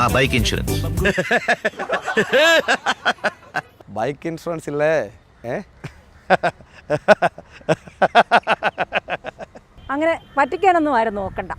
ആ bike insurance bike insurance ഇല്ലേ? ഏ? അങ്ങനെ പറ്റിക്കാനൊന്നും ആരും നോക്കണ്ട.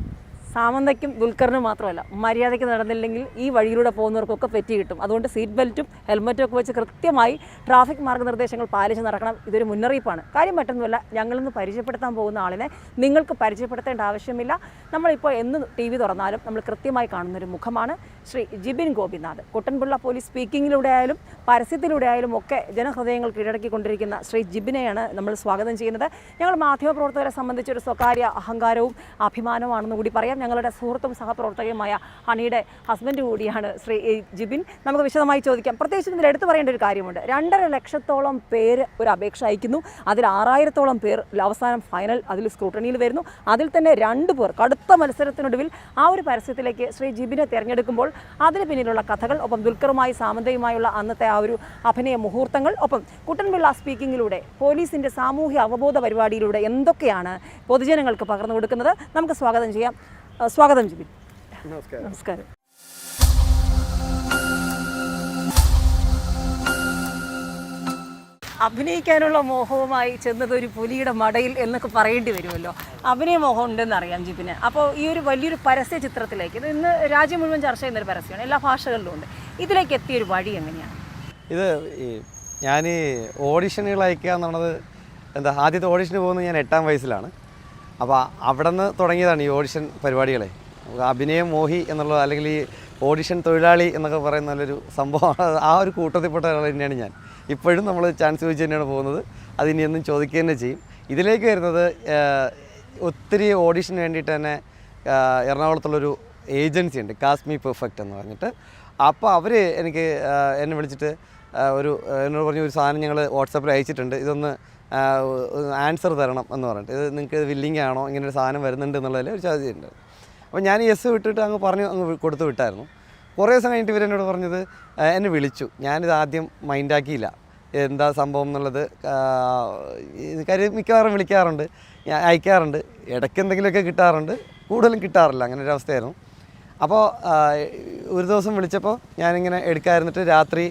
സാമന്തയ്ക്കും ദുൽഖറിനും മാത്രമല്ല മര്യാദയ്ക്ക് നടന്നില്ലെങ്കിൽ ഈ വഴിയിലൂടെ പോകുന്നവർക്കൊക്കെ പെറ്റി കിട്ടും. അതുകൊണ്ട് സീറ്റ് ബെൽറ്റും ഹെൽമറ്റും ഒക്കെ വെച്ച് കൃത്യമായി ട്രാഫിക് മാർഗനിർദ്ദേശങ്ങൾ പാലിച്ച് നടക്കണം. ഇതൊരു മുന്നറിയിപ്പാണ്. കാര്യം മറ്റൊന്നുമല്ല ഞങ്ങളിന്ന് പരിചയപ്പെടുത്താൻ പോകുന്ന ആളിനെ നിങ്ങൾക്ക് പരിചയപ്പെടുത്തേണ്ട ആവശ്യമില്ല. നമ്മളിപ്പോൾ എന്ന് ടി വി തുറന്നാലും നമ്മൾ കൃത്യമായി കാണുന്നൊരു മുഖമാണ് ശ്രീ ജിബിൻ ഗോപിനാഥ്. കുട്ടൻപിള്ള പോലീസ് സ്പീക്കിങ്ങിലൂടെ ആയാലും പരസ്യത്തിലൂടെ ആയാലും ഒക്കെ ജനഹൃദയങ്ങൾ കീഴടക്കിക്കൊണ്ടിരിക്കുന്ന ശ്രീ ജിബിനെയാണ് നമ്മൾ സ്വാഗതം ചെയ്യുന്നത്. ഞങ്ങൾ മാധ്യമപ്രവർത്തകരെ സംബന്ധിച്ച് ഒരു സ്വകാര്യ അഹങ്കാരവും അഭിമാനവുമാണെന്ന് കൂടി പറയാം. ഞങ്ങളുടെ സുഹൃത്തും സഹപ്രവർത്തകയുമായ ഹണിയുടെ ഹസ്ബൻഡ് കൂടിയാണ് ശ്രീ ജിബിൻ. നമുക്ക് വിശദമായി ചോദിക്കാം. പ്രത്യേകിച്ച് ഇതിൽ എടുത്തു പറയേണ്ട ഒരു കാര്യമുണ്ട്. രണ്ടര ലക്ഷത്തോളം പേര് ഒരു അപേക്ഷ അയക്കുന്നു. അതിൽ ആറായിരത്തോളം പേർ അവസാനം ഫൈനൽ അതിൽ സ്ക്രൂട്ടണിയിൽ വരുന്നു. അതിൽ തന്നെ രണ്ട് പേർ കടുത്ത മത്സരത്തിനൊടുവിൽ ആ ഒരു പരസ്യത്തിലേക്ക് ശ്രീ ജിബിനെ തിരഞ്ഞെടുക്കുമ്പോൾ അതിന് പിന്നിലുള്ള കഥകൾ ഒപ്പം ദുൽഖറുമായി സാമന്തയുമായുള്ള അന്നത്തെ ആ ഒരു അഭിനയ മുഹൂർത്തങ്ങൾ ഒപ്പം കുട്ടൻപിള്ള സ്പീക്കിങ്ങിലൂടെ പോലീസിന്റെ സാമൂഹ്യ അവബോധ പരിപാടിയിലൂടെ എന്തൊക്കെയാണ് പൊതുജനങ്ങൾക്ക് പകർന്നു കൊടുക്കുന്നത്? നമുക്ക് സ്വാഗതം ചെയ്യാം. സ്വാഗതം ജിബിൻ. നമസ്കാരം. അഭിനയിക്കാനുള്ള മോഹവുമായി ചെന്നത് ഒരു പുലിയുടെ മടയിൽ എന്നൊക്കെ പറയേണ്ടി വരുമല്ലോ. അഭിനയ മോഹം ഉണ്ടെന്ന് അറിയാം ജിബിന്. അപ്പോൾ ഈ ഒരു വലിയൊരു പരസ്യ ചിത്രത്തിലേക്ക് ഇത് ഇന്ന് രാജ്യം മുഴുവൻ ചർച്ച ചെയ്യുന്ന ഒരു പരസ്യമാണ്. എല്ലാ ഭാഷകളിലും ഉണ്ട്. ഇതിലേക്ക് എത്തിയ ഒരു വഴി എങ്ങനെയാണ്? ഇത് ഞാൻ ഓഡിഷനുകൾ അയക്കുക എന്നുള്ളത് എന്താ ആദ്യത്തെ ഓഡിഷന് പോകുന്നത് ഞാൻ എട്ടാം വയസ്സിലാണ്. അപ്പോൾ അവിടെ നിന്ന് തുടങ്ങിയതാണ് ഈ ഓഡിഷൻ പരിപാടികളെ. അഭിനയം മോഹി എന്നുള്ളത് അല്ലെങ്കിൽ ഈ ഓഡിഷൻ തൊഴിലാളി എന്നൊക്കെ പറയുന്ന നല്ലൊരു സംഭവമാണ്. ആ ഒരു കൂട്ടത്തിൽപ്പെട്ട ഒരാൾ തന്നെയാണ് ഞാൻ. ഇപ്പോഴും നമ്മൾ ചാൻസ് ചോദിച്ച് തന്നെയാണ് പോകുന്നത്. അത് ഇനി എന്നും ചോദിക്കുക തന്നെ ചെയ്യും. ഇതിലേക്ക് വരുന്നത് ഒത്തിരി ഓഡിഷന് വേണ്ടിയിട്ട് തന്നെ എറണാകുളത്തുള്ളൊരു ഏജൻസി ഉണ്ട് കാസ്മി പെർഫെക്റ്റ് എന്ന് പറഞ്ഞിട്ട്. അപ്പോൾ അവർ എനിക്ക് എന്നെ വിളിച്ചിട്ട് ഒരു എന്നോട് പറഞ്ഞു ഒരു സാധനം ഞങ്ങൾ വാട്സാപ്പിൽ അയച്ചിട്ടുണ്ട്. ഇതൊന്ന് ആൻസർ തരണം എന്ന് പറഞ്ഞിട്ട്. ഇത് നിങ്ങൾക്ക് വില്ലിംഗ് ആണോ? ഇങ്ങനെ ഒരു സാധനം വരുന്നുണ്ട് എന്നുള്ളതിൽ ഒരു ചോദ്യമുണ്ട് അപ്പോൾ ഞാൻ യെസ് വിട്ടിട്ട് അങ്ങ് പറഞ്ഞു അങ്ങ് കൊടുത്തു വിട്ടായിരുന്നു. കുറേ ദിവസം കഴിഞ്ഞിട്ട് ഇവരെന്നോട് പറഞ്ഞത് എന്നെ വിളിച്ചു. ഞാനിത് ആദ്യം മൈൻഡാക്കിയില്ല എന്താ സംഭവം എന്നുള്ളത് കാര്യം മിക്കവാറും വിളിക്കാറുണ്ട്. ഞാൻ അയക്കാറുണ്ട്. ഇടയ്ക്ക് എന്തെങ്കിലുമൊക്കെ കിട്ടാറുണ്ട്. കൂടുതലും കിട്ടാറില്ല. അങ്ങനെ ഒരു അവസ്ഥയായിരുന്നു. അപ്പോൾ ഒരു ദിവസം വിളിച്ചപ്പോൾ ഞാനിങ്ങനെ എടുക്കാതിരുന്നിട്ട് രാത്രി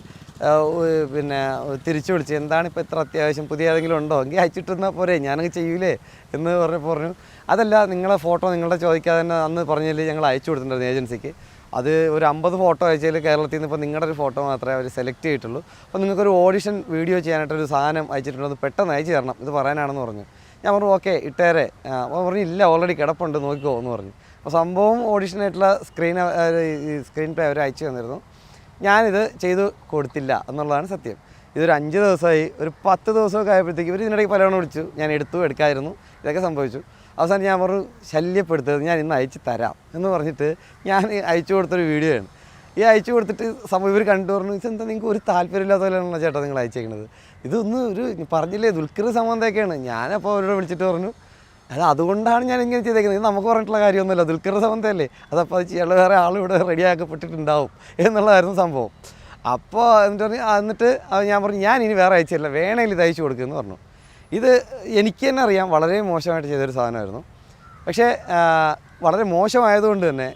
പിന്നെ തിരിച്ചു വിളിച്ചു എന്താണ് ഇപ്പോൾ ഇത്ര അത്യാവശ്യം? പുതിയ ഏതെങ്കിലും ഉണ്ടോ? എങ്കിൽ അയച്ചിട്ടിരുന്നാൽ പോരെ ഞാനങ്ങ് ചെയ്യൂലേ? എന്ന് പറഞ്ഞ് പറഞ്ഞു. അതല്ല നിങ്ങളെ ഫോട്ടോ നിങ്ങളുടെ ചോദിക്കാതെ തന്നെ അന്ന് പറഞ്ഞതിൽ ഞങ്ങൾ അയച്ചു കൊടുത്തിട്ടുണ്ടായിരുന്നു ഏജൻസിക്ക്. അത് ഒരു അമ്പത് ഫോട്ടോ അയച്ചതിൽ കേരളത്തിൽ നിന്ന് ഇപ്പോൾ നിങ്ങളുടെ ഒരു ഫോട്ടോ മാത്രമേ അവർ സെലക്ട് ചെയ്തിട്ടുള്ളൂ. അപ്പോൾ നിങ്ങൾക്കൊരു ഓഡിഷൻ വീഡിയോ ചെയ്യാനായിട്ടൊരു സാധനം അയച്ചിട്ടുണ്ടോ അത് പെട്ടെന്ന് അയച്ചു തരണം ഇത് പറയാനാണെന്ന് പറഞ്ഞു. ഞാൻ പറഞ്ഞു ഓക്കെ ഇട്ടേരെ. അപ്പോൾ പറഞ്ഞു ഇല്ല ഓൾറെഡി കിടപ്പുണ്ട് നോക്കിക്കോ എന്ന് പറഞ്ഞു. അപ്പോൾ സംഭവം ഓഡിഷനായിട്ടുള്ള സ്ക്രീൻ സ്ക്രീൻ പ്ലേ അവർ അയച്ചു തന്നിരുന്നു. ഞാനിത് ചെയ്തു കൊടുത്തില്ല എന്നുള്ളതാണ് സത്യം. ഇതൊരു അഞ്ച് ദിവസമായി ഒരു പത്ത് ദിവസമൊക്കെ ആയപ്പോഴത്തേക്ക് ഇവർ ഇതിനിടയ്ക്ക് പലവണ്ണം വിളിച്ചു. ഞാൻ എടുത്തു എടുക്കായിരുന്നു ഇതൊക്കെ സംഭവിച്ചു. അവസാനം ഞാൻ പറഞ്ഞു ശല്യപ്പെടുത്തരുത് ഞാൻ ഇന്ന് അയച്ചു തരാം എന്ന് പറഞ്ഞിട്ട് ഞാൻ അയച്ചു കൊടുത്തൊരു വീഡിയോ ആണ്. ഈ അയച്ചു കൊടുത്തിട്ട് സംഭവം ഇവർ കണ്ടു പറഞ്ഞു ഇതെന്താ നിങ്ങൾക്ക് ഒരു താല്പര്യമില്ലാത്ത പോലെയാണല്ലോ ചേട്ടാ നിങ്ങൾ അയച്ചേക്കണത്? ഇതൊന്നും ഒരു പറഞ്ഞില്ലേ ദുൽഖർ സംബന്ധമൊക്കെയാണ്. ഞാനപ്പോൾ അവരോട് വിളിച്ചിട്ട് പറഞ്ഞു അത് അതുകൊണ്ടാണ് ഞാൻ ഇങ്ങനെ ചെയ്തേക്കുന്നത് നമുക്ക് പറഞ്ഞിട്ടുള്ള കാര്യമൊന്നുമില്ല. ദുൽഖർ സംബന്ധമല്ലേ? അതപ്പോൾ അത് ചെയ്യാനുള്ള വേറെ ആൾ ഇവിടെ റെഡിയാക്കപ്പെട്ടിട്ടുണ്ടാവും എന്നുള്ളതായിരുന്നു സംഭവം. അപ്പോൾ എന്നിട്ട് പറഞ്ഞു എന്നിട്ട് ഞാൻ പറഞ്ഞു ഞാൻ ഇനി വേറെ അയച്ചില്ല. വേണമെങ്കിൽ ഇത് അയച്ചു കൊടുക്കുമെന്ന് പറഞ്ഞു. ഇത് എനിക്ക് തന്നെ അറിയാം വളരെ മോശമായിട്ട് ചെയ്തൊരു സാധനമായിരുന്നു. പക്ഷേ വളരെ മോശമായതുകൊണ്ട് തന്നെ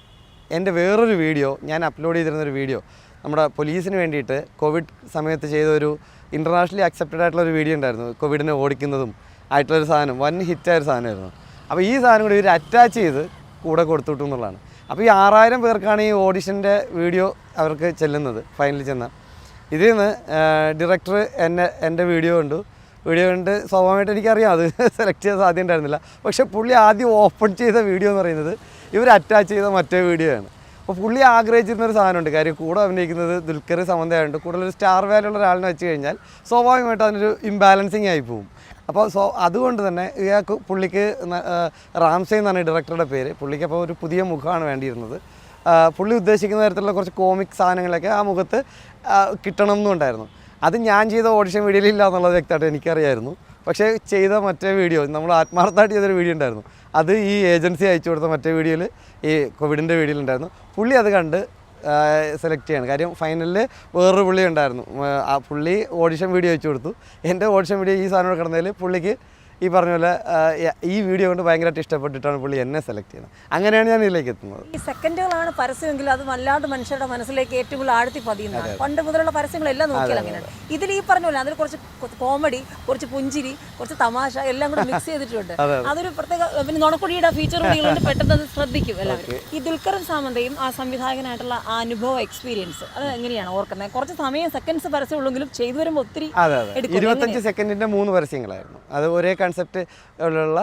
എന്റെ വേറൊരു വീഡിയോ ഞാൻ അപ്ലോഡ് ചെയ്തിരുന്നൊരു വീഡിയോ നമ്മുടെ പോലീസിന് വേണ്ടിയിട്ട് കോവിഡ് സമയത്ത് ചെയ്തൊരു ഇന്റർനാഷണലി അക്സെപ്റ്റഡ് ആയിട്ടുള്ള ഒരു വീഡിയോ ഉണ്ടായിരുന്നു. കോവിഡിനെ ഓടിക്കുന്നതും ആയിട്ടുള്ളൊരു സാധനം വൻ ഹിറ്റായ ഒരു സാധനമായിരുന്നു. അപ്പോൾ ഈ സാധനം കൂടി ഇവർ അറ്റാച്ച് ചെയ്ത് കൂടെ കൊടുത്തുവിട്ടു എന്നുള്ളതാണ്. അപ്പോൾ ഈ ആറായിരം പേർക്കാണ് ഈ ഓഡിഷന്റെ വീഡിയോ അവർക്ക് ചെല്ലുന്നത് ഫൈനലിൽ ചെന്ന. ഇതിൽ നിന്ന് ഡയറക്ടർ എന്നെ എന്റെ വീഡിയോ കണ്ടു. വീഡിയോ കണ്ട് സ്വാഭാവികമായിട്ട് എനിക്കറിയാം അത് സെലക്ട് ചെയ്യാൻ സാധ്യത ഉണ്ടായിരുന്നില്ല. പക്ഷേ പുള്ളി ആദ്യം ഓപ്പൺ ചെയ്ത വീഡിയോ എന്ന് പറയുന്നത് ഇവർ അറ്റാച്ച് ചെയ്ത മറ്റേ വീഡിയോ ആണ്. അപ്പോൾ പുള്ളി ആഗ്രഹിച്ചിരുന്നൊരു സാധനമുണ്ട്. കാര്യം കൂടെ അഭിനയിക്കുന്നത് ദുൽഖർ സമന്തയായതുകൊണ്ട് കൂടുതൽ സ്റ്റാർ വാല്യുള്ള ഒരാളിനെ വെച്ച് കഴിഞ്ഞാൽ സ്വാഭാവികമായിട്ട് അതിനൊരു ഇംബാലൻസിങ് ആയി പോകും അപ്പോൾ സോ അതുകൊണ്ട് തന്നെ ഇയാൾക്ക് പുള്ളിക്ക് റാംസെ എന്നാണ് ഡയറക്ടറുടെ പേര്. പുള്ളിക്ക് അപ്പോൾ ഒരു പുതിയ മുഖമാണ് വേണ്ടിയിരുന്നത്. പുള്ളി ഉദ്ദേശിക്കുന്ന തരത്തിലുള്ള കുറച്ച് കോമിക് സാധനങ്ങളൊക്കെ ആ മുഖത്ത് കിട്ടണം എന്നുണ്ടായിരുന്നു. അത് ഞാൻ ചെയ്ത ഓഡിഷൻ വീഡിയോയിൽ ഇല്ല എന്നുള്ളത് വ്യക്തമായിട്ട് എനിക്കറിയായിരുന്നു. പക്ഷേ ചെയ്ത മറ്റേ വീഡിയോ നമ്മൾ ആത്മാർത്ഥമായിട്ട് ചെയ്തൊരു വീഡിയോ ഉണ്ടായിരുന്നു. അത് ഈ ഏജൻസി അയച്ചു കൊടുത്ത മറ്റേ വീഡിയോയിൽ ഈ കോവിഡിന്റെ വീഡിയോയിൽ ഉണ്ടായിരുന്നു. പുള്ളി അത് കണ്ട് സെലക്ട് ചെയ്യണം. കാര്യം ഫൈനലിൽ വേറൊരു പുള്ളി ഉണ്ടായിരുന്നു. ആ, പുള്ളി ഓഡിഷൻ വീഡിയോ അയച്ചു കൊടുത്തു. എന്റെ ഓഡിഷൻ വീഡിയോ ഈ സാധനം കിടന്നതിൽ പുള്ളിക്ക് ഈ പറഞ്ഞ പോലെ ഈ വീഡിയോ കൊണ്ട് ഭയങ്കരമായിട്ട് ഇഷ്ടപ്പെട്ടിട്ടാണ് പുള്ളി എന്നെ സെലക്ട് ചെയ്യുന്നത്. അങ്ങനെയാണ് ഞാൻ ഇതിലേക്ക് എത്തുന്നത്. ഈ സെക്കൻഡുകളാണ് പരസ്യമെങ്കിൽ അത് വല്ലാണ്ട് മനുഷ്യരുടെ മനസ്സിലേക്ക് ഏറ്റവും കൂടുതൽ ആഴ്ത്തി പതിയുന്നതാണ് പണ്ട് മുതലുള്ള പരസ്യങ്ങളെല്ലാം നോക്കിയാൽ അങ്ങനെയാണ്. ഇതിൽ ഈ പറഞ്ഞ പോലെ അതിൽ കുറച്ച് കോമഡി കുറച്ച് പുഞ്ചിരി കുറച്ച് തമാശ എല്ലാം കൂടെ മിക്സ് ചെയ്തിട്ടുണ്ട്. അതൊരു പ്രത്യേക പിന്നെ നുണക്കുടിയുടെ ഫീച്ചർ കൂടി പെട്ടെന്ന് അത് ശ്രദ്ധിക്കും എല്ലാവരും. ഈ ദുൽഖറും സാമന്തയും ആ സംവിധായകനായിട്ടുള്ള ആ അനുഭവ എക്സ്പീരിയൻസ് അത് എങ്ങനെയാണ് ഓർക്കുന്നത് കുറച്ച് സമയം സെക്കൻഡ്സ് പരസ്യം ഉള്ളെങ്കിലും ചെയ്തു വരുമ്പോൾ ഒത്തിരി. ഇരുപത്തഞ്ച് സെക്കൻഡിന്റെ മൂന്ന് പരസ്യങ്ങളായിരുന്നു. അത് ഒരേ കൺസെപ്റ്റ് ഉള്ള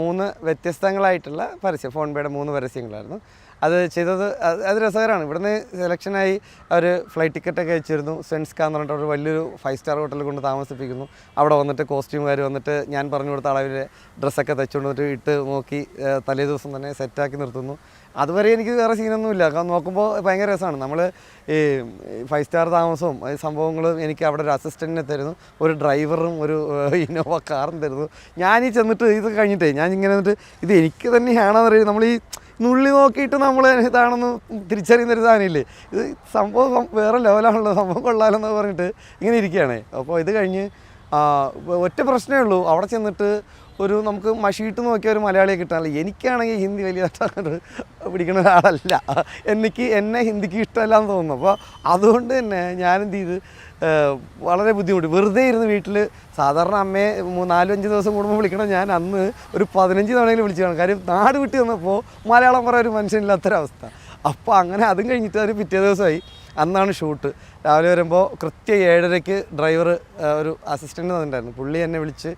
മൂന്ന് വ്യത്യസ്തങ്ങളായിട്ടുള്ള പരസ്യം. ഫോൺ പേയുടെ മൂന്ന് പരസ്യങ്ങളായിരുന്നു. അത് ചെയ്തത് അത് രസകരമാണ്. ഇവിടുന്ന് സെലക്ഷനായി അവർ ഫ്ലൈറ്റ് ടിക്കറ്റൊക്കെ വെച്ചിരുന്നു. സെൻസ്ക എന്ന് പറഞ്ഞിട്ട് ഒരു വലിയൊരു ഫൈവ് സ്റ്റാർ ഹോട്ടലിൽ കൊണ്ട് താമസിപ്പിക്കുന്നു. അവിടെ വന്നിട്ട് കോസ്റ്റ്യൂമുകാർ വന്നിട്ട് ഞാൻ പറഞ്ഞു കൊടുത്ത അളവിൽ ഡ്രസ്സൊക്കെ തച്ചുകൊണ്ട് ഇട്ട് നോക്കി തലേ ദിവസം തന്നെ സെറ്റാക്കി നിർത്തുന്നു. അതുവരെ എനിക്ക് വേറെ സീനൊന്നുമില്ല. നോക്കുമ്പോൾ ഭയങ്കര രസമാണ്. നമ്മൾ ഈ ഫൈവ് സ്റ്റാർ താമസവും സംഭവങ്ങളും എനിക്ക് അവിടെ ഒരു അസിസ്റ്റന്റിനെ തരുന്നു. ഒരു ഡ്രൈവറും ഒരു ഇന്നോവ കാറും തരുന്നു. ഞാൻ ഈ ചെന്നിട്ട് ഇത് കഴിഞ്ഞിട്ടേ ഞാൻ ഇങ്ങനെ എന്നിട്ട് ഇത് എനിക്ക് തന്നെയാണെന്ന് അറിയാം നമ്മൾ ഈ നുള്ളി നോക്കിയിട്ട് നമ്മൾ ഇതാണെന്ന് തിരിച്ചറിയുന്ന ഒരു സാധനമില്ലേ? ഇത് സംഭവം വേറെ ലെവലാണല്ലോ. സംഭവം കൊള്ളാലെന്ന് പറഞ്ഞിട്ട് ഇങ്ങനെ ഇരിക്കുകയാണ്. അപ്പോൾ ഇത് കഴിഞ്ഞ് ഒറ്റ പ്രശ്നമേ ഉള്ളൂ. അവിടെ ചെന്നിട്ട് ഒരു നമുക്ക് മഷീട്ട് നോക്കിയ ഒരു മലയാളിയെ കിട്ടാനില്ല. എനിക്കാണെങ്കിൽ ഹിന്ദി അങ്ങോട്ട് പിടിക്കുന്ന ഒരാളല്ല. എനിക്ക് എന്നെ ഹിന്ദിക്ക് ഇഷ്ടമല്ല എന്ന് തോന്നുന്നു. അപ്പോൾ അതുകൊണ്ട് തന്നെ ഞാനെന്ത് ചെയ്ത് വളരെ ബുദ്ധിമുട്ട്. വെറുതെ ഇരുന്ന് വീട്ടിൽ സാധാരണ അമ്മയെ മൂ- നാലും അഞ്ച് ദിവസം കൂടുമ്പോൾ വിളിക്കണം ഞാൻ അന്ന് ഒരു പതിനഞ്ച് തവണയെങ്കിലും വിളിച്ചു കാണും കാര്യം നാട് വിട്ട് വന്നപ്പോൾ മലയാളം പറയാൻ ഒരു മനുഷ്യനില്ലാത്തൊരവസ്ഥ. അപ്പോൾ അങ്ങനെ അതും കഴിഞ്ഞിട്ട് അവർ പിറ്റേ ദിവസമായി അന്നാണ് ഷൂട്ട്. രാവിലെ വരുമ്പോൾ കൃത്യം ഏഴരയ്ക്ക് ഡ്രൈവർ ഒരു അസിസ്റ്റന്റ് തന്നിട്ടുണ്ടായിരുന്നു പുള്ളി എന്നെ വിളിച്ച്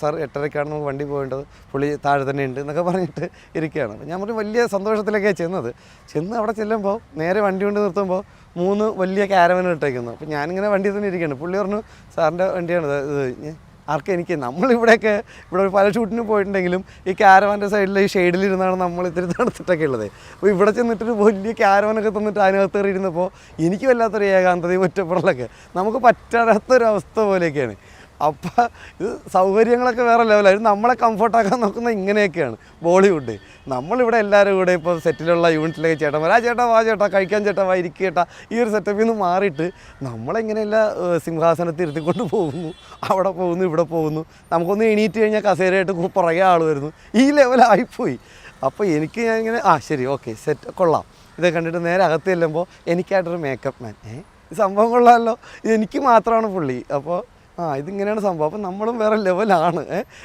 സാർ എട്ടരയ്ക്കാണ് നമുക്ക് വണ്ടി പോകേണ്ടത്. പുള്ളി താഴെ തന്നെ ഉണ്ട് എന്നൊക്കെ പറഞ്ഞിട്ട് ഇരിക്കുകയാണ്. ഞാൻ പറഞ്ഞു വലിയ സന്തോഷത്തിലൊക്കെയാണ് ചെന്നത്. ചെന്ന് അവിടെ ചെല്ലുമ്പോൾ നേരെ വണ്ടി കൊണ്ട് നിർത്തുമ്പോൾ മൂന്ന് വലിയ ക്യാരവൻ ഇട്ടേക്കുന്നു. അപ്പോൾ ഞാനിങ്ങനെ വണ്ടി തന്നെ ഇരിക്കുകയാണ്. പുള്ളി പറഞ്ഞു സാറിന്റെ വണ്ടിയാണ് ഇത് ആർക്കും എനിക്ക് നമ്മളിവിടെയൊക്കെ ഇവിടെ ഒരു പല ഷൂട്ടിന് പോയിട്ടുണ്ടെങ്കിലും ഈ ക്യാരവാന്റെ സൈഡിൽ ഈ ഷെയ്ഡിലിരുന്നാണ് നമ്മൾ ഇത്തിരി തണുത്തിട്ടൊക്കെ ഉള്ളത്. അപ്പോൾ ഇവിടെ ചെന്നിട്ടൊരു വലിയ ക്യാരവാനൊക്കെ തന്നിട്ട് അതിനകത്ത് കയറി ഇരുന്നപ്പോൾ എനിക്ക് വല്ലാത്തൊരു ഏകാന്തതയും ഒറ്റപ്പെടലൊക്കെ. നമുക്ക് പറ്റാത്തൊരവസ്ഥ പോലെയൊക്കെയാണ്. അപ്പം ഇത് സൗകര്യങ്ങളൊക്കെ വേറെ ലെവലായിരുന്നു നമ്മളെ കംഫർട്ടാക്കാൻ നോക്കുന്ന ഇങ്ങനെയൊക്കെയാണ് ബോളിവുഡ്. നമ്മളിവിടെ എല്ലാവരും കൂടെ ഇപ്പോൾ സെറ്റിലുള്ള യൂണിറ്റിലേക്ക് ചേട്ടന്മാർ ആ ചേട്ടാ വാ ചേട്ടാ കഴിക്കാൻ ചേട്ടാ വാ ഇരിക്കുക ചേട്ടാ. ഈ ഒരു സെറ്റപ്പിൽ നിന്ന് മാറിയിട്ട് നമ്മളെങ്ങനെയല്ല ഏഹ്, സിംഹാസനത്തിൽ ഇരുത്തിക്കൊണ്ട് പോകുന്നു. അവിടെ പോകുന്നു ഇവിടെ പോകുന്നു. നമുക്കൊന്ന് എണീറ്റ് കഴിഞ്ഞാൽ കസേരയായിട്ട് പുറകെ ആൾ വരുന്നു. ഈ ലെവലായിപ്പോയി അപ്പോൾ എനിക്ക് ഞാൻ ഇങ്ങനെ ആ ശരി ഓക്കെ സെറ്റ് കൊള്ളാം. ഇത് കണ്ടിട്ട് നേരെ അകത്ത് ചെല്ലുമ്പോൾ എനിക്കായിട്ടൊരു മേക്കപ്പ് മാൻ ഏ ഈ സംഭവം കൊള്ളാമല്ലോ. എനിക്ക് മാത്രമാണ് പുള്ളി. അപ്പോൾ ആ ഇതിങ്ങനെയാണ് സംഭവം. അപ്പം നമ്മളും വേറെ ലെവലാണ്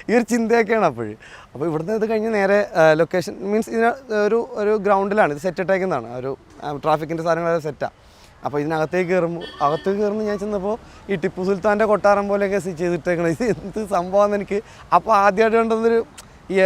ഈ ഒരു ചിന്തയൊക്കെയാണ് അപ്പോൾ അപ്പോൾ ഇവിടുന്ന് ഇത് കഴിഞ്ഞ് നേരെ ലൊക്കേഷൻ മീൻസ് ഇതിന് ഒരു ഒരു ഗ്രൗണ്ടിലാണ് ഇത് സെറ്റ് ഇട്ടേക്കുന്നതാണ്. ഒരു ട്രാഫിക്കിന്റെ സാധനങ്ങളൊക്കെ സെറ്റാണ് അപ്പോൾ ഇതിനകത്തേക്ക് കയറുമ്പോൾ അകത്തേക്ക് കയറുമ്പോൾ ഞാൻ ചെന്നപ്പോൾ ഈ ടിപ്പു സുൽത്താന്റെ കൊട്ടാരം പോലെയൊക്കെ ചെയ്തിട്ടേക്കണം. ഇത് എന്ത് സംഭവമെന്ന് എനിക്ക് അപ്പോൾ ആദ്യമായിട്ട് കണ്ടതൊരു ഈ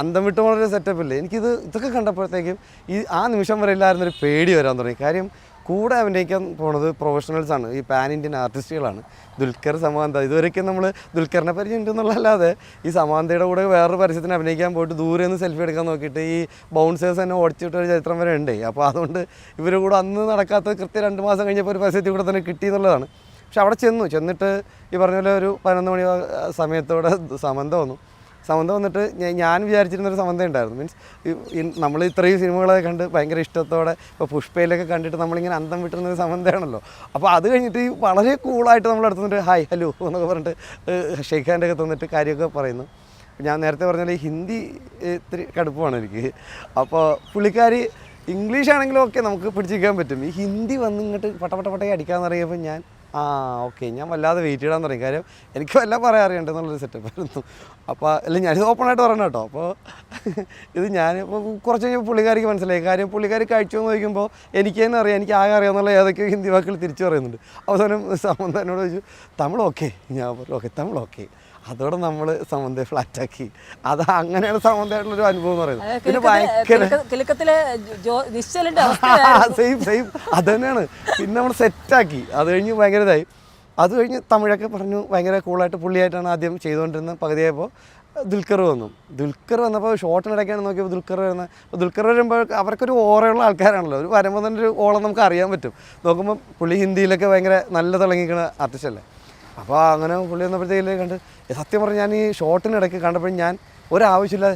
അന്തം വിട്ട് സെറ്റപ്പ് ഇല്ലേ? എനിക്കിത് ഇതൊക്കെ കണ്ടപ്പോഴത്തേക്കും ഈ ആ നിമിഷം വരെ ഇല്ലായിരുന്നൊരു പേടി വരാൻ തുടങ്ങി. കാര്യം കൂടെ അഭിനയിക്കാൻ പോണത് പ്രൊഫഷണൽസ് ആണ്. ഈ പാൻ ഇന്ത്യൻ ആർട്ടിസ്റ്റുകളാണ് ദുൽഖർ സമാന്ത. ഇതുവരെയൊക്കെ നമ്മൾ ദുൽഖറിനെ പരിചയം ഉണ്ടെന്നുള്ളതല്ലാതെ ഈ സമാന്തയുടെ കൂടെ വേറൊരു പരസ്യത്തിന് അഭിനയിക്കാൻ പോയിട്ട് ദൂരെ നിന്ന് സെൽഫി എടുക്കാൻ നോക്കിയിട്ട് ഈ ബൗൺസേഴ്സ് തന്നെ ഓടിച്ചിട്ട് ഒരു ചരിത്രം വരെ ഉണ്ട്. അപ്പോൾ അതുകൊണ്ട് ഇവർ കൂടെ അന്ന് നടക്കാത്ത കൃത്യം രണ്ട് മാസം കഴിഞ്ഞപ്പോൾ ഒരു പരസ്യത്തിൽ കൂടെ തന്നെ കിട്ടി എന്നുള്ളതാണ്. പക്ഷെ അവിടെ ചെന്നു. ചെന്നിട്ട് ഈ പറഞ്ഞ പോലെ ഒരു പതിനൊന്ന് മണി സമയത്തോടെ സമന്ത വന്നു. സമന്ത വന്നിട്ട് ഞാൻ വിചാരിച്ചിരുന്നൊരു സമന്ത ഉണ്ടായിരുന്നു. മീൻസ് നമ്മൾ ഇത്രയും സിനിമകളൊക്കെ കണ്ട് ഭയങ്കര ഇഷ്ടത്തോടെ ഇപ്പോൾ പുഷ്പയിലൊക്കെ കണ്ടിട്ട് നമ്മളിങ്ങനെ അന്തം വിട്ടുന്ന ഒരു സമന്തയാണല്ലോ അപ്പോൾ അത് കഴിഞ്ഞിട്ട് വളരെ കൂളായിട്ട് നമ്മൾ അടുത്തുനിന്നിട്ട് ഹായ് ഹലോ എന്നൊക്കെ പറഞ്ഞിട്ട് ഷെയ്ഖ് ഒക്കെ തന്നിട്ട് കാര്യമൊക്കെ പറയുന്നു. ഞാൻ നേരത്തെ പറഞ്ഞാൽ ഹിന്ദി ഇത്തിരി കടുപ്പമാണ് എനിക്ക്. അപ്പോൾ പുള്ളിക്കാരി ഇംഗ്ലീഷ് ആണെങ്കിലും ഒക്കെ നമുക്ക് പിടിച്ചിരിക്കാൻ പറ്റും. ഈ ഹിന്ദി വന്ന് ഇങ്ങോട്ട് പട്ട പട്ട പട്ടയെ അറിയുമ്പോൾ പറയുമ്പോൾ ഞാൻ ആ ഓക്കെ. ഞാൻ വല്ലാതെ വെയിറ്റ് ചെയ്യാൻ തുടങ്ങി. കാര്യം എനിക്ക് വല്ല പറയാൻ അറിയണ്ടെന്നുള്ളൊരു സെറ്റപ്പ് ആയിരുന്നു. അപ്പോൾ അല്ല ഞാനിത് ഓപ്പണായിട്ട് പറയണം കേട്ടോ. അപ്പോൾ ഇത് ഞാൻ ഇപ്പോൾ കുറച്ച് കഴിഞ്ഞപ്പോൾ പുള്ളിക്കാരിക്ക് മനസ്സിലായി. കാര്യം പുള്ളിക്കാരി കഴിച്ചു എന്ന് ചോദിക്കുമ്പോൾ എനിക്ക് തന്നെ അറിയാം. എനിക്ക് ആകെ അറിയാമെന്നുള്ള ഏതൊക്കെയോ ഹിന്ദി വാക്കുകൾ തിരിച്ചു പറയുന്നുണ്ട്. അവസാനം സമന്ത എന്നോട് ചോദിച്ചു തമിഴ് ഓക്കെ ഞാൻ പറഞ്ഞു ഓക്കെ തമിഴ് ഓക്കെ അതോടെ നമ്മൾ സമന്തയെ ഫ്ലാറ്റാക്കി. അത് അങ്ങനെയാണ് സമന്തയായിട്ടുള്ള ഒരു അനുഭവം എന്ന് പറയുന്നത്. പിന്നെ ഭയങ്കര സെയിം സെയിം അത് തന്നെയാണ് പിന്നെ നമ്മൾ സെറ്റാക്കി. അത് കഴിഞ്ഞ് ഭയങ്കര ഇതായി അത് കഴിഞ്ഞ് തമിഴൊക്കെ പറഞ്ഞു ഭയങ്കര കൂളായിട്ട് പുള്ളിയായിട്ടാണ് ആദ്യം ചെയ്തുകൊണ്ടിരുന്നത് പകുതിയായപ്പോൾ ദുൽഖർ വന്നു. ദുൽഖർ വന്നപ്പോൾ ഷോട്ടിനിടയ്ക്കാണ് നോക്കിയപ്പോൾ ദുൽഖർ വരുന്നത് അപ്പോൾ ദുൽഖർ വരുമ്പോൾ അവർക്കൊരു ഓറയുള്ള ആൾക്കാരാണല്ലോ. ഒരു വരുമ്പോൾ തന്നെ ഒരു ഓളം നമുക്ക് അറിയാൻ പറ്റും. നോക്കുമ്പോൾ പുള്ളി ഹിന്ദിയിലൊക്കെ ഭയങ്കര നല്ല തിളങ്ങിക്കുന്ന ആർട്ടിസ്റ്റ് അല്ലേ? അപ്പോൾ അങ്ങനെ പുള്ളി വന്നപ്പോഴത്തേക്ക് കണ്ട് സത്യം പറഞ്ഞാൽ ഞാൻ ഈ ഷോട്ടിനിടയ്ക്ക് കണ്ടപ്പോൾ ഞാൻ ഒരാവശ്യമില്ല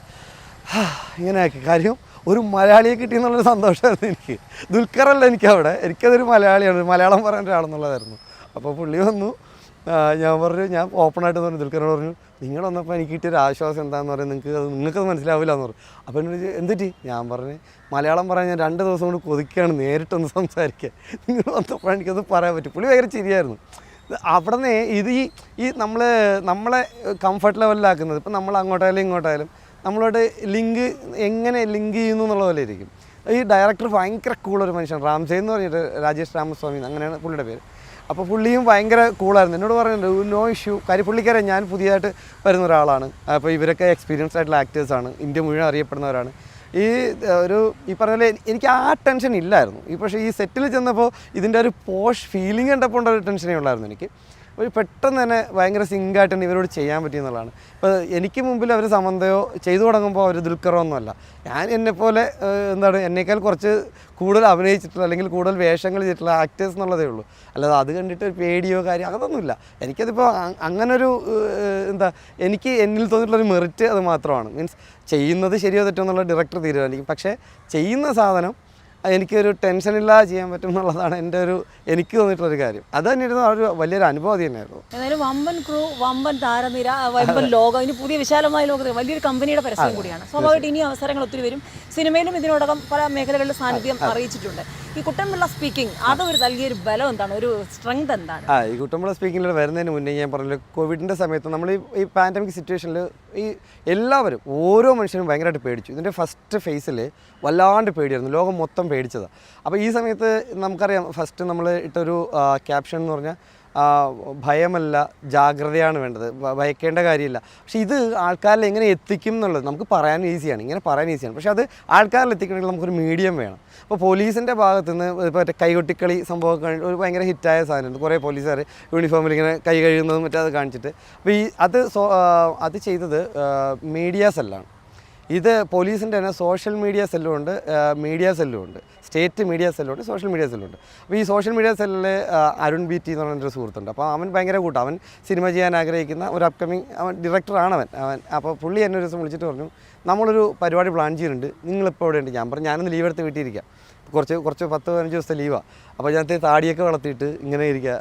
ഇങ്ങനെ ആക്കി കാര്യം ഒരു മലയാളിയെ കിട്ടിയെന്നുള്ളൊരു സന്തോഷമായിരുന്നു എനിക്ക്. ദുൽഖറല്ല എനിക്ക് അവിടെ എനിക്കതൊരു മലയാളിയാണ് മലയാളം പറയാൻ ഒരാളെന്നുള്ളതായിരുന്നു. അപ്പോൾ പുള്ളി വന്നു. ഞാൻ പറഞ്ഞു ഞാൻ ഓപ്പണായിട്ട് പറഞ്ഞു. ദുൽഖറിനോട് പറഞ്ഞു നിങ്ങൾ വന്നപ്പോൾ എനിക്ക് കിട്ടിയൊരു ആശ്വാസം എന്താണെന്ന് പറയുന്നത് നിങ്ങൾക്ക് അത് നിങ്ങൾക്കത് മനസ്സിലാവില്ല എന്ന് പറഞ്ഞു. അപ്പോൾ എന്നോട് എന്തിട്ടി ഞാൻ പറഞ്ഞു മലയാളം പറയാൻ ഞാൻ രണ്ട് ദിവസം കൊണ്ട് കൊതിക്കുകയാണ് നേരിട്ടൊന്ന് സംസാരിക്കുക നിങ്ങൾ വന്നപ്പോൾ എനിക്കത് പറയാൻ പറ്റും. പുള്ളി ഭയങ്കര ചിരിയായിരുന്നു. അവിടെ നിന്ന് ഇത് ഈ ഈ നമ്മൾ നമ്മളെ കംഫർട്ട് ലെവലിലാക്കുന്നത് ഇപ്പം നമ്മൾ അങ്ങോട്ടായാലും ഇങ്ങോട്ടായാലും നമ്മളോട് ലിങ്ക് എങ്ങനെ ലിങ്ക് ചെയ്യുന്നു എന്നുള്ള പോലെ ഇരിക്കും. ഈ ഡയറക്ടർ ഭയങ്കര കൂളൊരു മനുഷ്യൻ. റാംസേ എന്ന് പറഞ്ഞിട്ട് രാജേഷ് രാമസ്വാമി അങ്ങനെയാണ് പുള്ളിയുടെ പേര്. അപ്പോൾ പുള്ളിയും ഭയങ്കര കൂളായിരുന്നു എന്നോട് പറയുന്നുണ്ട് നോ ഇഷ്യൂ കാര്യം ഞാൻ പുതിയതായിട്ട് വരുന്ന ഒരാളാണ്. അപ്പോൾ ഇവരൊക്കെ എക്സ്പീരിയൻസ് ആയിട്ടുള്ള ആക്ടേഴ്സാണ് ഇന്ത്യ മുഴുവൻ അറിയപ്പെടുന്നവരാണ്. ഈ ഒരു ഈ പറഞ്ഞ എനിക്ക് ആ ടെൻഷൻ ഇല്ലായിരുന്നു. ഈ പക്ഷേ ഈ സെറ്റിൽ ചെന്നപ്പോൾ ഇതിന്റെ ഒരു പോഷ് ഫീലിംഗ് കണ്ടപ്പോൾ ഉള്ള ഒരു ടെൻഷനേ ഉള്ളായിരുന്നു എനിക്ക്. ഒരു പെട്ടെന്ന് തന്നെ ഭയങ്കര സിങ്കായിട്ട് തന്നെ ഇവരോട് ചെയ്യാൻ പറ്റിയെന്നുള്ളതാണ് ഇപ്പോൾ എനിക്ക് മുമ്പിൽ അവർ സമന്തയോ ചെയ്തു തുടങ്ങുമ്പോൾ അവർ ദുൽഖറോ ഒന്നുമല്ല. ഞാൻ എന്നെപ്പോലെ എന്താണ് എന്നേക്കാൾ കുറച്ച് കൂടുതൽ അഭിനയിച്ചിട്ടുള്ള അല്ലെങ്കിൽ കൂടുതൽ വേഷങ്ങൾ ചെയ്തിട്ടുള്ള ആക്ടേഴ്സ് എന്നുള്ളതേ ഉള്ളൂ. അല്ലാതെ അത് കണ്ടിട്ട് ഒരു പേടിയോ കാര്യം അതൊന്നുമില്ല എനിക്കതിപ്പോൾ അങ്ങനൊരു എന്താ എനിക്ക് എന്നിൽ തോന്നിയിട്ടുള്ളൊരു മെറിറ്റ് അത് മാത്രമാണ്. മീൻസ് ചെയ്യുന്നത് ശരിയോ തെറ്റോ എന്നുള്ള ഡയറക്ടർ തീരുമാനിക്കും. പക്ഷേ ചെയ്യുന്ന സാധനം എനിക്കൊരു ടെൻഷനില്ലാതെ ചെയ്യാൻ പറ്റും എന്നുള്ളതാണ് എന്റെ ഒരു എനിക്ക് തോന്നിയിട്ടുള്ളൊരു കാര്യം. അത് തന്നെയായിരുന്നു ഒരു വലിയൊരു അനുഭവം തന്നെയായിരുന്നു. ഏതായാലും വമ്പൻ ക്രൂ വമ്പൻ താരനിര വമ്പൻ ലോകം ഇനി പുതിയ വിശാലമായ ലോകത്തിൽ വലിയൊരു കമ്പനിയുടെ പരസ്യം കൂടിയാണ്. സ്വാഭാവികമായിട്ട് ഇനി അവസരങ്ങൾ ഒത്തിരി വരും. സിനിമയിലും ഇതിനോടകം പല മേഖലകളിലും സാന്നിധ്യം അറിയിച്ചിട്ടുണ്ട്. ഈ കുട്ടൻപിള്ള സ്പീക്കിംഗ് അത് ഒരു നൽകിയൊരു ബലം എന്താണ്? ഒരു സ്ട്രെങ്ത് എന്താണ്? ആ ഈ കുട്ടമ്പള സ്പീക്കിങ്ങിൽ വരുന്നതിന് മുന്നേ ഞാൻ പറഞ്ഞില്ല കോവിഡിന്റെ സമയത്ത് നമ്മൾ ഈ പാൻഡമിക് സിറ്റുവേഷനിൽ ഈ എല്ലാവരും ഓരോ മനുഷ്യരും ഭയങ്കരമായിട്ട് പേടിച്ചു. ഇതിന്റെ ഫസ്റ്റ് ഫേസിൽ വല്ലാണ്ട് പേടിയായിരുന്നു. ലോകം മൊത്തം പേടിച്ചതാണ് അപ്പോൾ ഈ സമയത്ത് നമുക്കറിയാം ഫസ്റ്റ് നമ്മൾ ഇട്ടൊരു ക്യാപ്ഷൻ എന്ന് പറഞ്ഞാൽ ഭയമല്ല ജാഗ്രതയാണ് വേണ്ടത്. ഭയക്കേണ്ട കാര്യമില്ല. പക്ഷേ ഇത് ആൾക്കാരിൽ എങ്ങനെ എത്തിക്കും എന്നുള്ളത് നമുക്ക് പറയാൻ ഈസിയാണ്. ഇങ്ങനെ പറയാൻ ഈസിയാണ്. പക്ഷേ അത് ആൾക്കാരിൽ എത്തിക്കണമെങ്കിൽ നമുക്കൊരു മീഡിയം വേണം. അപ്പോൾ പോലീസിന്റെ ഭാഗത്തു നിന്ന് മറ്റേ കൈകൊട്ടിക്കളി സംഭവമൊക്കെ ഒരു ഭയങ്കര ഹിറ്റായ സാധനമുണ്ട്. കുറേ പോലീസുകാർ യൂണിഫോമിൽ ഇങ്ങനെ കൈ കഴുകുന്നതും മറ്റേ അത് കാണിച്ചിട്ട്. അപ്പോൾ ഈ അത് അത് ചെയ്തത് മീഡിയാസ് സെല്ലാണ് ഇത് പോലീസിന്റെ തന്നെ സോഷ്യൽ മീഡിയ സെല്ലും ഉണ്ട് മീഡിയ സെല്ലും ഉണ്ട് സ്റ്റേറ്റ് മീഡിയ സെല്ലും ഉണ്ട് സോഷ്യൽ മീഡിയ സെല്ലും ഉണ്ട് അപ്പോൾ ഈ സോഷ്യൽ മീഡിയ സെല്ലിൽ അരുൺ ബി ടി എന്ന് പറഞ്ഞൊരു സുഹൃത്തുണ്ട്. അപ്പോൾ അവൻ ഭയങ്കര കൂട്ടം. അവൻ സിനിമ ചെയ്യാൻ ആഗ്രഹിക്കുന്ന ഒരു അപ്കമിങ് അവൻ ഡയറക്ടറാണ് അവൻ അവൻ അപ്പോൾ പുള്ളി എന്നെ ഒരു ദിവസം വിളിച്ചിട്ട് പറഞ്ഞു നമ്മളൊരു പരിപാടി പ്ലാൻ ചെയ്യുന്നുണ്ട്. നിങ്ങളിപ്പോൾ ഇവിടെ ഉണ്ട് ഞാൻ പറഞ്ഞു ഞാനൊന്ന് ലീവ് എടുത്ത് വീട്ടിലിരിക്കാം. കുറച്ച് കുറച്ച് പത്ത് പതിനഞ്ച് ദിവസത്തെ ലീവാണ് അപ്പോൾ ഞാനത്തെ താടിയൊക്കെ വളർത്തിയിട്ട് ഇങ്ങനെ ഇരിക്കുക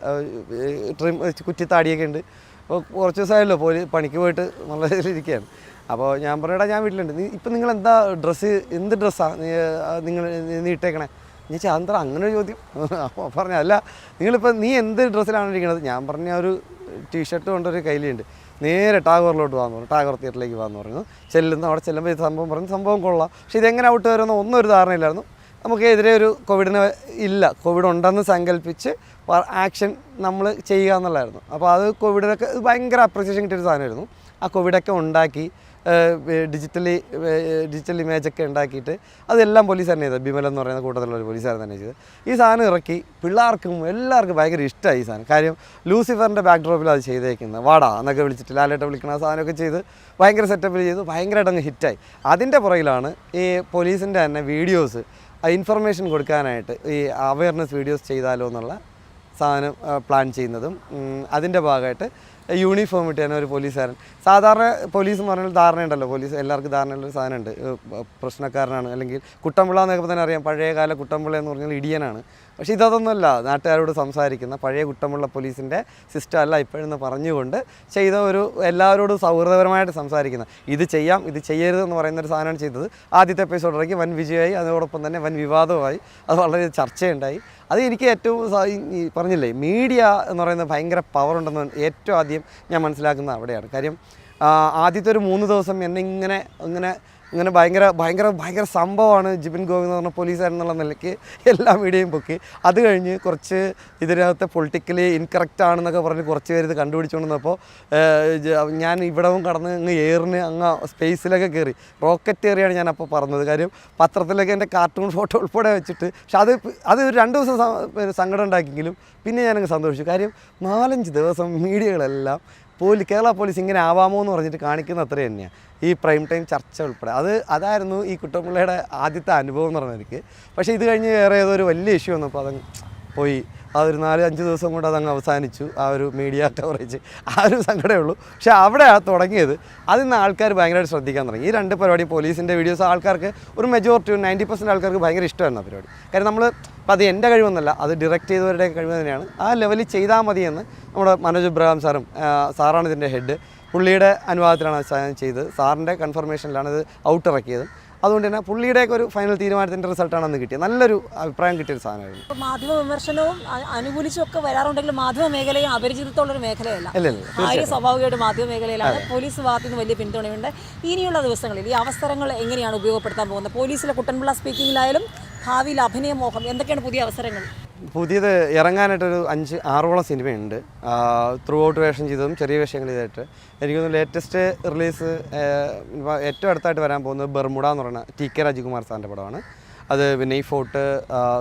ട്രിം കുറ്റി താടിയൊക്കെ ഉണ്ട്. അപ്പോൾ കുറച്ച് ദിവസമായല്ലോ പോയി പണിക്ക് പോയിട്ട് നല്ല ഇതിലിരിക്കുകയാണ് അപ്പോൾ ഞാൻ പറയടാ ഞാൻ വീട്ടിലുണ്ട്. നീ ഇപ്പം നിങ്ങൾ എന്താ ഡ്രസ്സ്? എന്ത് ഡ്രസ്സാണ് നിങ്ങൾ നീ ഇട്ടേക്കണേ? ഞാൻ ചാന്ത്ര അങ്ങനെ ഒരു ചോദ്യം? അപ്പോൾ പറഞ്ഞ അല്ല നിങ്ങളിപ്പോൾ നീ എന്ത് ഡ്രസ്സിലാണ് ഇരിക്കുന്നത് ഞാൻ പറഞ്ഞ ഒരു ടീഷർട്ട് കൊണ്ടൊരു കയ്യിലുണ്ട്. നേരെ ടാഗോറിലോട്ട് പോകാൻ പറഞ്ഞു ടാഗോർ തിയേറ്ററിലേക്ക് പോകാമെന്ന് പറഞ്ഞു. ചെല്ലുന്നു അവിടെ ചെല്ലുമ്പോൾ ഇത് സംഭവം പറഞ്ഞു സംഭവം കൊള്ളാം. പക്ഷേ ഇതെങ്ങനെ ഔട്ട് വരുമെന്ന് ഒന്നും ഒരു ധാരണയില്ലായിരുന്നു. നമുക്കെതിരെ ഒരു കോവിഡിന് ഇല്ല. കോവിഡ് ഉണ്ടെന്ന് സങ്കല്പിച്ച് ആക്ഷൻ നമ്മൾ ചെയ്യുക എന്നുള്ളതായിരുന്നു. അപ്പോൾ അത് കോവിഡിനൊക്കെ ഭയങ്കര അപ്രിസിയേഷൻ കിട്ടിയൊരു സാധനമായിരുന്നു. ആ കോവിഡൊക്കെ ഉണ്ടാക്കി ഡിജിറ്റലി ഡിജിറ്റൽ ഇമേജൊക്കെ ഉണ്ടാക്കിയിട്ട് അതെല്ലാം പോലീസ് തന്നെ ചെയ്തത്. ബിമൽ എന്ന് പറയുന്ന കൂട്ടത്തിലുള്ള ഒരു പോലീസുകാരൻ തന്നെ ചെയ്തത്. ഈ സാധനം ഇറക്കി പിള്ളേർക്കും എല്ലാവർക്കും ഭയങ്കര ഇഷ്ടമായി ഈ സാധനം. കാര്യം ലൂസിഫറിന്റെ ബാക്ക്ഡ്രോപ്പിൽ അത് ചെയ്തേക്കുന്നത്. വാടാ എന്നൊക്കെ വിളിച്ചിട്ട് ലാലേട്ട വിളിക്കുന്ന ആ സാധനമൊക്കെ ചെയ്ത് ഭയങ്കര സെറ്റപ്പിൽ ചെയ്ത് ഭയങ്കരമായിട്ട് അങ്ങ് ഹിറ്റായി അതിന്റെ പുറകിലാണ് ഈ പോലീസിന്റെ തന്നെ വീഡിയോസ് ഇൻഫർമേഷൻ കൊടുക്കാനായിട്ട് ഈ അവയർനെസ് വീഡിയോസ് ചെയ്താലോ എന്നുള്ള സാധനം പ്ലാൻ ചെയ്യുന്നതും അതിന്റെ ഭാഗമായിട്ട് യൂണിഫോം ഇട്ട് തന്നെ ഒരു പോലീസുകാരൻ. സാധാരണ പോലീസ് എന്ന് പറഞ്ഞാൽ ധാരണയുണ്ടല്ലോ പോലീസ് എല്ലാവർക്കും ധാരണയുള്ള ഒരു സാധനമുണ്ട്. പ്രശ്നക്കാരനാണ്. അല്ലെങ്കിൽ കുട്ടമ്പിള എന്നൊക്കെ തന്നെ അറിയാം. പഴയകാല കുട്ടമ്പിള എന്ന് പറഞ്ഞാൽ ഇടിയനാണ്. പക്ഷേ ഇതൊന്നുമല്ല. നാട്ടുകാരോട് സംസാരിക്കുന്ന പഴയ കുട്ടമുള്ള പോലീസിന്റെ സിസ്റ്റം അല്ല ഇപ്പോഴെന്ന് പറഞ്ഞുകൊണ്ട് ചെയ്ത ഒരു എല്ലാവരോടും സൗഹൃദപരമായിട്ട് സംസാരിക്കുന്ന. ഇത് ചെയ്യാം ഇത് ചെയ്യരുത് എന്ന് പറയുന്ന ഒരു സാധനമാണ് ചെയ്തത്. ആദ്യത്തെ എപ്പിസോഡ് ഇറങ്ങി വൻ വിജയമായി അതോടൊപ്പം തന്നെ വൻ വിവാദമായി അത് വളരെ ചർച്ചയുണ്ടായി. അത് എനിക്ക് ഏറ്റവും പറഞ്ഞില്ലേ മീഡിയ എന്ന് പറയുന്നത് ഭയങ്കര പവർ ഉണ്ടെന്ന് ഏറ്റവും ആദ്യം ഞാൻ മനസ്സിലാക്കുന്നത് അവിടെയാണ്. കാര്യം ആദ്യത്തെ ഒരു മൂന്ന് ദിവസം എന്നെ ഇങ്ങനെ ഇങ്ങനെ ഇങ്ങനെ ഭയങ്കര ഭയങ്കര ഭയങ്കര സംഭവമാണ് ജിബിൻ ഗോവിന്ദ് എന്ന് പറഞ്ഞ പോലീസുകാരൻ എന്നുള്ള നിലയ്ക്ക് എല്ലാ മീഡിയയും പൊക്കി. അത് കഴിഞ്ഞ് കുറച്ച് ഇതിനകത്ത് പൊളിറ്റിക്കലി ഇൻകറക്റ്റ് ആണെന്നൊക്കെ പറഞ്ഞ് കുറച്ച് പേര് ഇത് കണ്ടുപിടിച്ചുകൊണ്ടിരുന്നപ്പോൾ ഞാൻ ഇവിടവും കടന്ന് അങ്ങ് എയറിന് അങ്ങ് സ്പേസിലൊക്കെ കയറി റോക്കറ്റ് കയറിയാണ് ഞാൻ അപ്പോൾ പറഞ്ഞത്. കാര്യം പത്രത്തിലൊക്കെ എന്റെ കാർട്ടൂൺ ഫോട്ടോ ഉൾപ്പെടെ വെച്ചിട്ട് പക്ഷെ അത് അത് ഒരു രണ്ട് ദിവസം സങ്കടം ഉണ്ടാക്കിയെങ്കിലും പിന്നെ ഞാനങ്ങ് സന്തോഷിച്ചു. കാര്യം നാലഞ്ച് ദിവസം മീഡിയകളെല്ലാം പോലീസ് കേരള പോലീസ് ഇങ്ങനെ ആവാമോ എന്ന് പറഞ്ഞിട്ട് കാണിക്കുന്ന അത്ര തന്നെയാണ് ഈ പ്രൈം ടൈം ചർച്ച ഉൾപ്പെടെ. അത് അതായിരുന്നു ഈ കുട്ടപ്പിള്ളയുടെ ആദ്യത്തെ അനുഭവം എന്ന് പറഞ്ഞ എനിക്ക് പക്ഷേ ഇത് കഴിഞ്ഞ് വേറെ ഏതോ ഒരു വലിയ ഇഷ്യൂ വന്നപ്പോൾ അത് പോയി. ആ ഒരു നാല് അഞ്ച് ദിവസം കൊണ്ട് അതങ്ങ് അവസാനിച്ചു. ആ ഒരു മീഡിയ കവറേജ് ആ ഒരു സങ്കടമേ ഉള്ളൂ. പക്ഷേ അവിടെയാണ് തുടങ്ങിയത് അതിൽ നിന്ന് ആൾക്കാർ ഭയങ്കരമായിട്ട് ശ്രദ്ധിക്കാൻ തുടങ്ങി. ഈ രണ്ട് പരിപാടി പോലീസിന്റെ വീഡിയോസ് ആൾക്കാർക്ക് ഒരു മെജോറിറ്റി നയന്റി പെർസെന്റ് ആൾക്കാർക്ക് ഭയങ്കര ഇഷ്ടമായിരുന്നു ആ പരിപാടി. കാര്യം നമ്മൾ അപ്പോൾ അത് എന്റെ കഴിവൊന്നല്ല അത് ഡിറക്റ്റ് ചെയ്തവരുടെ കഴിവ് തന്നെയാണ്. ആ ലെവലിൽ ചെയ്താൽ മതിയെന്ന് നമ്മുടെ മനോജ് ഇബ്രഹാം സാറും സാറാണ് ഇതിന്റെ ഹെഡ് പുള്ളിയുടെ അനുവാദത്തിലാണ് ചെയ്ത് സാറിന്റെ കൺഫർമേഷനിലാണ് ഇത് ഔട്ട് ഇറക്കിയത്. അതുകൊണ്ട് തന്നെ പുള്ളിയുടെയൊക്കെ ഒരു ഫൈനൽ തീരുമാനത്തിന്റെ റിസൾട്ടാണ് അന്ന് കിട്ടിയത്. നല്ലൊരു അഭിപ്രായം കിട്ടിയ ഒരു സാധനമായിരുന്നു. മാധ്യമ വിമർശനവും അനുകൂലിച്ചൊക്കെ അനുകൂലിച്ചും ഒക്കെ വരാറുണ്ടെങ്കിലും മാധ്യമ മേഖലയും അപരിചിതത്തുള്ള ഒരു മേഖലയല്ല ആര്യ സ്വാഭാവികമായിട്ട് മാധ്യമ മേഖലയിലാണ് പോലീസ് ഭാഗത്തു നിന്ന് വലിയ പിന്തുണയുണ്ട്. ഇനിയുള്ള ദിവസങ്ങളിൽ ഈ അവസരങ്ങൾ എങ്ങനെയാണ് ഉപയോഗപ്പെടുത്താൻ പോകുന്നത്? പോലീസിലെ കുട്ടൻപിള്ള സ്പീക്കിങ്ങിലായാലും ഭാവിയിൽ അഭിനയമോഹം എന്തൊക്കെയാണ് പുതിയ അവസരങ്ങൾ? പുതിയത് ഇറങ്ങാനായിട്ടൊരു അഞ്ച് ആറോളം സിനിമയുണ്ട്. ത്രൂ ഔട്ട് വേഷം ചെയ്തതും ചെറിയ വേഷങ്ങൾ ചെയ്തിട്ട് എനിക്ക് തോന്നുന്നു ലേറ്റസ്റ്റ് റിലീസ് ഏറ്റവും അടുത്തായിട്ട് വരാൻ പോകുന്നത് ബർമുഡ എന്ന് പറയുന്ന ടി കെ രാജകുമാർ സാറിന്റെ പടമാണ്. അത് വിനയ് ഫോർട്ട്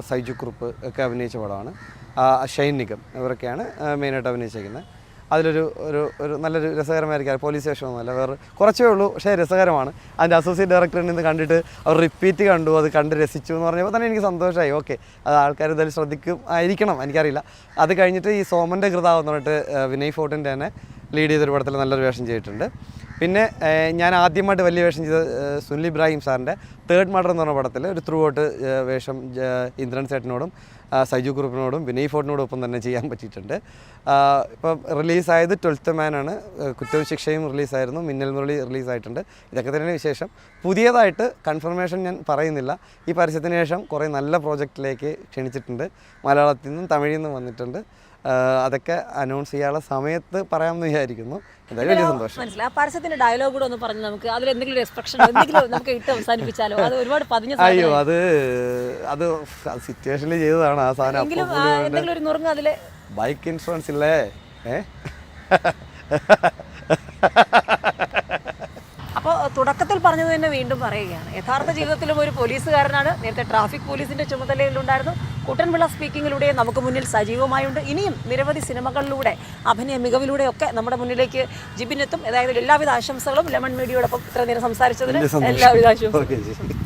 സൈജു കുറുപ്പ് ഒക്കെ അഭിനയിച്ച പടമാണ്. ഷൈൻ നിഗം ഇവരൊക്കെയാണ് മെയിനായിട്ട് അഭിനയിച്ചിരിക്കുന്നത് അതിലൊരു ഒരു ഒരു നല്ലൊരു രസകരമായിരിക്കും. പോലീസ് സ്റ്റേഷനൊന്നുമല്ല വേറെ കുറച്ചേ ഉള്ളൂ പക്ഷേ രസകരമാണ്. അതിന്റെ അസോസിയേറ്റ് ഡയറക്ടറിൽ നിന്ന് കണ്ടിട്ട് അവർ റിപ്പീറ്റ് കണ്ടു അത് കണ്ട് രസിച്ചു എന്ന് പറഞ്ഞപ്പോൾ തന്നെ എനിക്ക് സന്തോഷമായി ഓക്കെ അത് ആൾക്കാർ എന്തായാലും ശ്രദ്ധിക്കും ആയിരിക്കണം എനിക്കറിയില്ല. അത് കഴിഞ്ഞിട്ട് ഈ സോമന്റെ കൃതാവ് എന്ന് പറഞ്ഞിട്ട് വിനയ് ഫോർട്ടിന്റെ തന്നെ ലീഡ് ചെയ്തൊരു പടത്തിൽ നല്ലൊരു വേഷം ചെയ്തിട്ടുണ്ട്. പിന്നെ ഞാൻ ആദ്യമായിട്ട് വലിയ വേഷം ചെയ്ത സുനിൽ ഇബ്രാഹിം സാറിന്റെ തേർഡ് മർഡർ എന്ന് പറഞ്ഞ പടത്തിൽ ഒരു ത്രൂ ഔട്ട് വേഷം ഇന്ദ്രൻ സേട്ടനോടും സൈജു ഗ്രൂപ്പിനോടും വിനയ് ഫോർട്ടിനോടും ഒപ്പം തന്നെ ചെയ്യാൻ പറ്റിയിട്ടുണ്ട്. ഇപ്പം റിലീസായത് ട്വൽത്ത് മാനാണ്. കുറ്റവും ശിക്ഷയും റിലീസായിരുന്നു. മിന്നൽ മുരളി റിലീസായിട്ടുണ്ട്. ഇതൊക്കെ തന്നെ വിശേഷം. പുതിയതായിട്ട് കൺഫർമേഷൻ ഞാൻ പറയുന്നില്ല. ഈ പരസ്യത്തിന് ശേഷം കുറേ നല്ല പ്രോജക്റ്റിലേക്ക് ക്ഷണിച്ചിട്ടുണ്ട്. മലയാളത്തിൽ നിന്നും തമിഴിൽ നിന്നും വന്നിട്ടുണ്ട്. അതൊക്കെ അനൗൺസ് ചെയ്യാനുള്ള സമയത്ത് പറയാമെന്ന് വിചാരിക്കുന്നു. എന്തായാലും വലിയ സന്തോഷം. മനസ്സിലായി. ആ പരസ്യത്തിന്റെ ഡയലോഗ് കൂടെ ഒന്ന് പറഞ്ഞു നമുക്ക് അതിൽ എന്തെങ്കിലും ഒരു എക്സ്പ്രഷൻ എന്തെങ്കിലും നമുക്ക് ഇട്ട് അവസാനിപ്പിച്ചാലോ? അത് ഒരുപാട് പതിഞ്ഞ അയ്യോ അത് അത് സിറ്റുവേഷനിൽ ചെയ്തതാണ് ആ സാധനം. എങ്കിലും എന്തെങ്കിലും ഒരു നുറുങ്ങ് അതിൽ. ബൈക്ക് ഇൻഷുറൻസ് ഇല്ലേ? അപ്പോൾ തുടക്കത്തിൽ പറഞ്ഞത് തന്നെ വീണ്ടും പറയുകയാണ്. യഥാർത്ഥ ജീവിതത്തിലും ഒരു പോലീസുകാരനാണ്. നേരത്തെ ട്രാഫിക് പോലീസിന്റെ ചുമതലയിലുണ്ടായിരുന്നു കുട്ടൻപിള്ള സ്പീക്കിങ്ങിലൂടെ നമുക്ക് മുന്നിൽ സജീവമായുണ്ട്. ഇനിയും നിരവധി സിനിമകളിലൂടെ അഭിനയ മികവിലൂടെ ഒക്കെ നമ്മുടെ മുന്നിലേക്ക് ജിബിനെത്തും അതായത് എല്ലാവിധ ആശംസകളും ലെമൺ മീഡിയയോടൊപ്പം ഇത്ര നേരം സംസാരിച്ചതിന് എല്ലാവിധ ആശംസകളും.